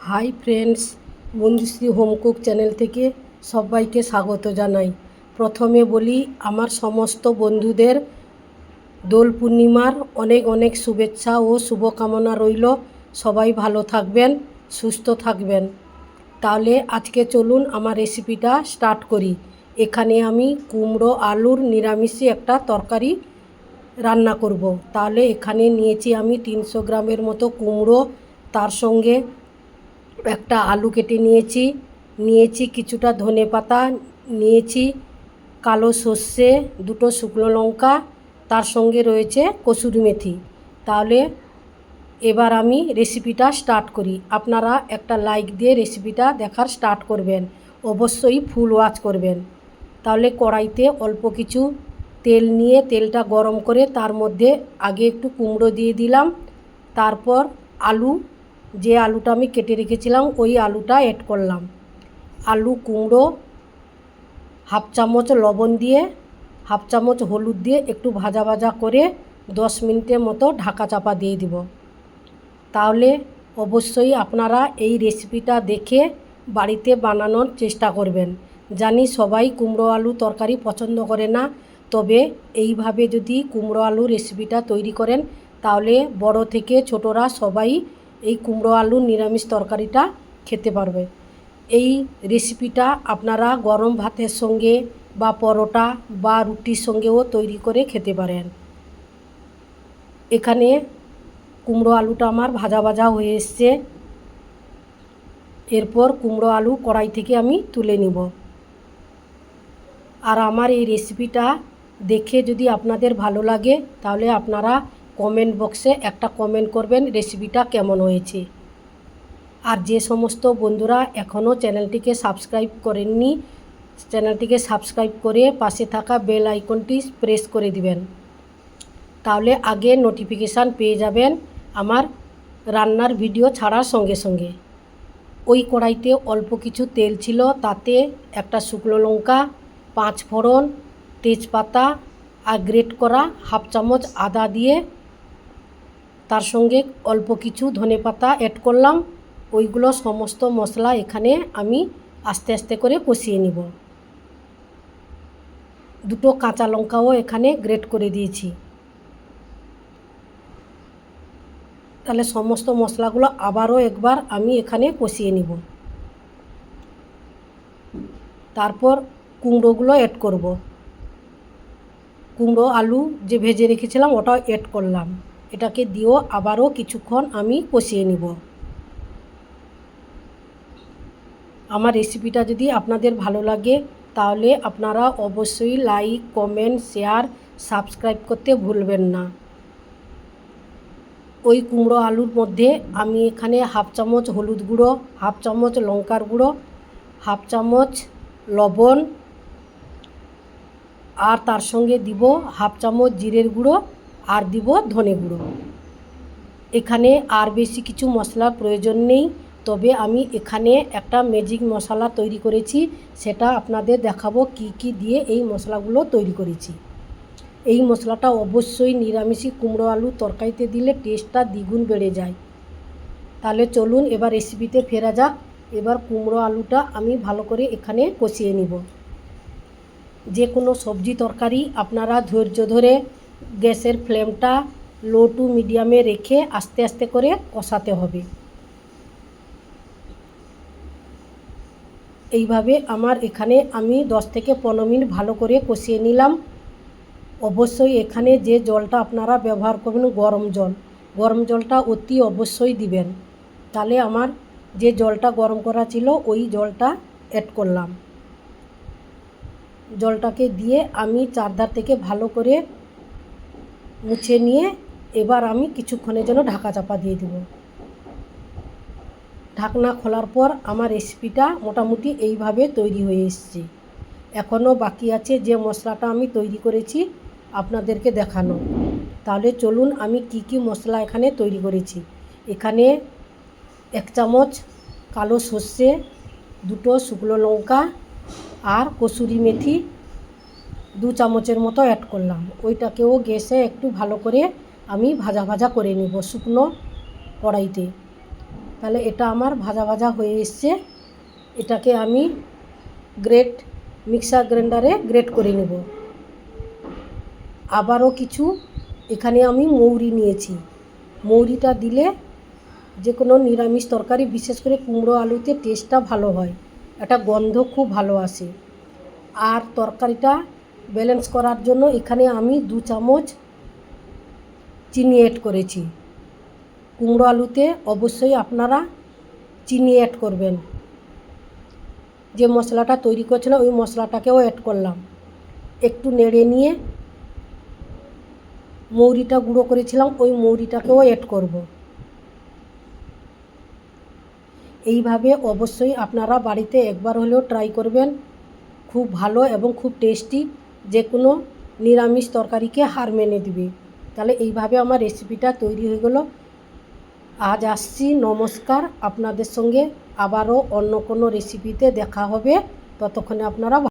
Hi friends Manjushree home cook channel থেকে সবাইকে স্বাগত জানাই। প্রথমে বলি, আমার সমস্ত বন্ধুদের দোল পূর্ণিমার অনেক অনেক শুভেচ্ছা ও শুভকামনা রইল। সবাই ভালো থাকবেন, সুস্থ থাকবেন। তাহলে আজকে চলুন আমার রেসিপিটা স্টার্ট করি। এখানে আমি কুমড়ো, আলুর নিরামিষি একটা তরকারি রান্না করব। তাহলে এখানে নিয়েছি আমি তিনশো গ্রামের মতো কুমড়ো। তার সঙ্গে একটা আলু কেটে নিয়েছি নিয়েছি কিছুটা ধনে পাতা, নিয়েছি কালো সর্ষে, দুটো শুকনো লঙ্কা, তার সঙ্গে রয়েছে কসুরি মেথি। তাহলে এবার আমি রেসিপিটা স্টার্ট করি। আপনারা একটা লাইক দিয়ে রেসিপিটা দেখার স্টার্ট করবেন। অবশ্যই ফুল ওয়াচ করবেন। তাহলে কড়াইতে অল্প কিছু তেল নিয়ে তেলটা গরম করে তার মধ্যে আগে একটু কুমড়ো দিয়ে দিলাম, তারপর আলু যে আলুটা আমি কেটে রেখেছিলাম, ওই আলুটা অ্যাড করলাম। আলু কুমড়ো, হাফ চামচ লবণ দিয়ে, হাফ চামচ হলুদ দিয়ে একটু ভাজা ভাজা করে দশ মিনিটের মতো ঢাকা চাপা দিয়ে দিব। তাহলে অবশ্যই আপনারা এই রেসিপিটা দেখে বাড়িতে বানানোর চেষ্টা করবেন। জানি সবাই কুমড়ো আলু তরকারি পছন্দ করে না, তবে এইভাবে যদি কুমড়ো আলু রেসিপিটা তৈরি করেন, তাহলে বড় থেকে ছোটরা সবাই এই কুমড়ো আলুর নিরামিষ তরকারিটা খেতে পারবে। এই রেসিপিটা আপনারা গরম ভাতের সঙ্গে বা পরোটা বা রুটির সঙ্গেও তৈরি করে খেতে পারেন। এখানে কুমড়ো আলুটা আমার ভাজা ভাজা হয়ে এসছে। এরপর কুমড়ো আলু কড়াই থেকে আমি তুলে নিব। আর আমার এই রেসিপিটা দেখে যদি আপনাদের ভালো লাগে, তাহলে আপনারা কমেন্ট বক্সে একটা কমেন্ট করবেন রেসিপিটা কেমন হয়েছে। আর যে সমস্ত বন্ধুরা এখনও চ্যানেলটিকে সাবস্ক্রাইব করেননি, চ্যানেলটিকে সাবস্ক্রাইব করে পাশে থাকা বেল আইকনটি প্রেস করে দিবেন। তাহলে আগে নোটিফিকেশান পেয়ে যাবেন আমার রান্নার ভিডিও ছাড়ার সঙ্গে সঙ্গে। ওই কড়াইতে অল্প কিছু তেল ছিল, তাতে একটা শুকনো লঙ্কা, পাঁচ ফোড়ন, তেজপাতা, আর গ্রেট করা হাফ চামচ আদা দিয়ে তার সঙ্গে অল্প কিছু ধনে পাতা অ্যাড করলাম। ওইগুলো সমস্ত মশলা এখানে আমি আস্তে আস্তে করে কষিয়ে নিব। দুটো কাঁচা লঙ্কাও এখানে গ্রেট করে দিয়েছি। তাহলে সমস্ত মশলাগুলো আবারও একবার আমি এখানে কষিয়ে নিব। তারপর কুমড়োগুলো অ্যাড করব। কুমড়ো, আলু যে ভেজে রেখেছিলাম ওটাও অ্যাড করলাম। এটাকে দিয়েও আবারও কিছুক্ষণ আমি কষিয়ে নিব। আমার রেসিপিটা যদি আপনাদের ভালো লাগে, তাহলে আপনারা অবশ্যই লাইক কমেন্ট শেয়ার সাবস্ক্রাইব করতে ভুলবেন না। ওই কুমড়ো আলুর মধ্যে আমি এখানে হাফ চামচ হলুদ গুঁড়ো, হাফ চামচ লঙ্কার গুঁড়ো, হাফ চামচ লবণ, আর তার সঙ্গে দিব হাফ চামচ জিরের গুঁড়ো আর দিব ধনে গুঁড়ো। এখানে আর বেশি কিছু মশলার প্রয়োজন নেই, তবে আমি এখানে একটা ম্যাজিক মশলা তৈরি করেছি, সেটা আপনাদের দেখাবো কি কি দিয়ে এই মশলাগুলো তৈরি করেছি। এই মশলাটা অবশ্যই নিরামিষি কুমড়ো আলু তরকারিতে দিলে টেস্টটা দ্বিগুণ বেড়ে যায়। তাহলে চলুন এবার রেসিপিতে ফেরা যাক। এবার কুমড়ো আলুটা আমি ভালো করে এখানে কষিয়ে নিব। যে কোনো সবজি তরকারি আপনারা ধৈর্য ধরে গ্যাসের ফ্লেমটা লো টু মিডিয়ামে রেখে আস্তে আস্তে করে কষাতে হবে। এইভাবে আমার এখানে আমি দশ থেকে পনেরো মিনিট ভালো করে কষিয়ে নিলাম। অবশ্যই এখানে যে জলটা আপনারা ব্যবহার করবেন গরম জল, গরম জলটা অতি অবশ্যই দিবেন। তাহলে আমার যে জলটা গরম করা ছিল ওই জলটা অ্যাড করলাম। জলটাকে দিয়ে আমি চারধার থেকে ভালো করে মুছে নিয়ে এবার আমি কিছুক্ষণের জন্য ঢাকা চাপা দিয়ে দেব। ঢাকনা খোলার পর আমার রেসিপিটা মোটামুটি এইভাবে তৈরি হয়ে এসছে। এখনও বাকি আছে যে মশলাটা আমি তৈরি করেছি আপনাদেরকে দেখানো। তাহলে চলুন আমি কি কি মশলা এখানে তৈরি করেছি। এখানে এক চামচ কালো সর্ষে, দুটো শুকনো লঙ্কা আর কসুরি মেথি দু চামচের মতো অ্যাড করলাম। ওইটাকেও গ্যাসে একটু ভালো করে আমি ভাজা ভাজা করে নেব শুকনো কড়াইতে। তাহলে এটা আমার ভাজা ভাজা হয়ে এসছে। এটাকে আমি গ্রেট মিক্সার গ্রাইন্ডারে গ্রেট করে নেব। আবারও কিছু, এখানে আমি মৌরি নিয়েছি। মৌরিটা দিলে যে কোনো নিরামিষ তরকারি, বিশেষ করে কুমড়ো আলুতে টেস্টটা ভালো হয়। একটা গন্ধ খুব ভালো আসে। আর তরকারিটা ব্যালেন্স করার জন্য এখানে আমি দু চামচ চিনি অ্যাড করেছি। কুমড়ো আলুতে অবশ্যই আপনারা চিনি অ্যাড করবেন। যে মশলাটা তৈরি করছিলাম, ওই মশলাটাকেও অ্যাড করলাম। একটু নেড়ে নিয়ে মৌরিটা গুঁড়ো করেছিলাম, ওই মৌরিটাকেও অ্যাড করব। এইভাবে অবশ্যই আপনারা বাড়িতে একবার হলেও ট্রাই করবেন। খুব ভালো এবং খুব টেস্টি যে কোনো নিরামিষ তরকারিকে হার মেনে দিবে। তাহলে এইভাবে আমার রেসিপিটা তৈরি হয়ে গেল। আজ আসছি, নমস্কার। আপনাদের সঙ্গে আবারও অন্য কোনো রেসিপিতে দেখা হবে। ততক্ষণে আপনারা